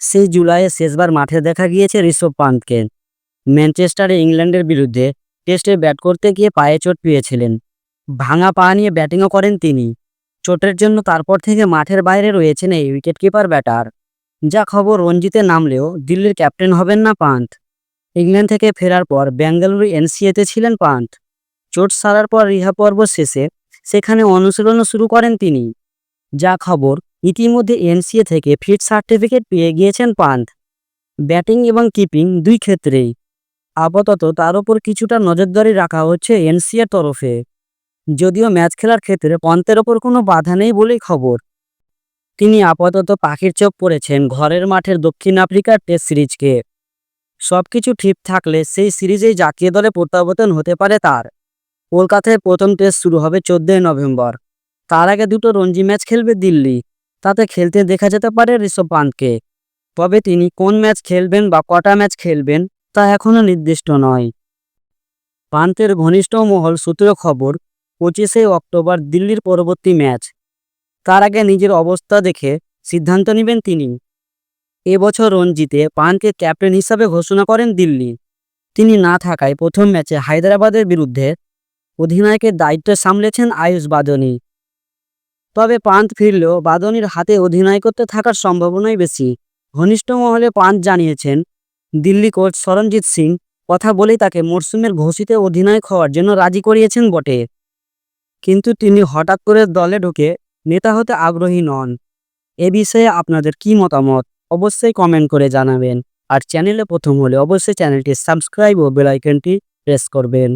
সেই জুলাইয়ে শেষবার মাঠে দেখা গিয়েছে ঋষভ পান্তকে ম্যানচেস্টারে ইংল্যান্ডের বিরুদ্ধে টেস্টে ব্যাট করতে গিয়ে পায়ে চোট পেয়েছিলেন। ভাঙা পা নিয়ে ব্যাটিংও করেন তিনি। চোটের জন্য তারপর থেকে মাঠের বাইরে রয়েছেন এই উইকেটকিপার ব্যাটার। যা খবর রঞ্জিতে নামলেও দিল্লির ক্যাপ্টেন হবেন না পান্ত ইংল্যান্ড থেকে ফেরার পর বেঙ্গালুরু এনসিএতে ছিলেন পান্ত চোট সারার পর রিহা পর্ব শেষে সেখানে অনুশীলনও শুরু করেন তিনি। যা খবর ইতিমধ্যে এনসিএ থেকে ফিট সার্টিফিকেট পেয়ে গিয়েছেন পান্ত ব্যাটিং এবং কিপিং দুই ক্ষেত্রেই। আপাতত তার উপর কিছুটা নজরদারি রাখা হচ্ছে এনসিএর তরফে। যদিও ম্যাচ খেলার ক্ষেত্রে পন্তের ওপর কোনো বাধা নেই বলেই খবর। তিনি আপাতত পাখির চোখ পড়েছেন ঘরের মাঠের দক্ষিণ আফ্রিকার টেস্ট সিরিজকে। সবকিছু ঠিক থাকলে সেই সিরিজেই জাতীয় দলে প্রত্যাবর্তন হতে পারে তার। কলকাতায় প্রথম টেস্ট শুরু হবে চোদ্দই নভেম্বর। তার আগে দুটো রঞ্জি ম্যাচ খেলবে দিল্লি। তাতে খেলতে দেখা যেতে পারে ঋষভ পান্তকে তবে তিনি কোন ম্যাচ খেলবেন বা কটা ম্যাচ খেলবেন, তা এখনও নির্দিষ্ট নয়। পান্তের ঘনিষ্ঠ মহল সূত্র খবর, পঁচিশে অক্টোবর দিল্লির পরবর্তী ম্যাচ। তার আগে নিজের অবস্থা দেখে সিদ্ধান্ত নেবেন তিনি। এবছর রঞ্জিতে পানকে ক্যাপ্টেন হিসাবে ঘোষণা করেন দিল্লি। তিনি না থাকায় প্রথম ম্যাচে হায়দ্রাবাদের বিরুদ্ধে অধিনায়কের দায়িত্ব সামলেছেন আয়ুষ বাদনী। তবে পান্ত ফিরলেও বাদনীর হাতে অধিনায়কত্ব থাকার সম্ভাবনাই বেশি। ঘনিষ্ঠ মহলে পান্ত জানিয়েছেন, দিল্লি কোচ সরণজিৎ সিং কথা বলেই তাকে মরসুমের ঘোষিত অধিনায়ক হওয়ার জন্য রাজি করিয়েছেন বটে। কিন্তু তিনি হঠাৎ করে দলে ঢুকে নেতা হতে আগ্রহী নন। এ বিষয়ে আপনাদের কি মতামত? অবশ্যই কমেন্ট করে জানাবেন। আর চ্যানেলে প্রথম হলে অবশ্যই চ্যানেলটি সাবস্ক্রাইব ও বেল আইকনটি প্রেস করবেন।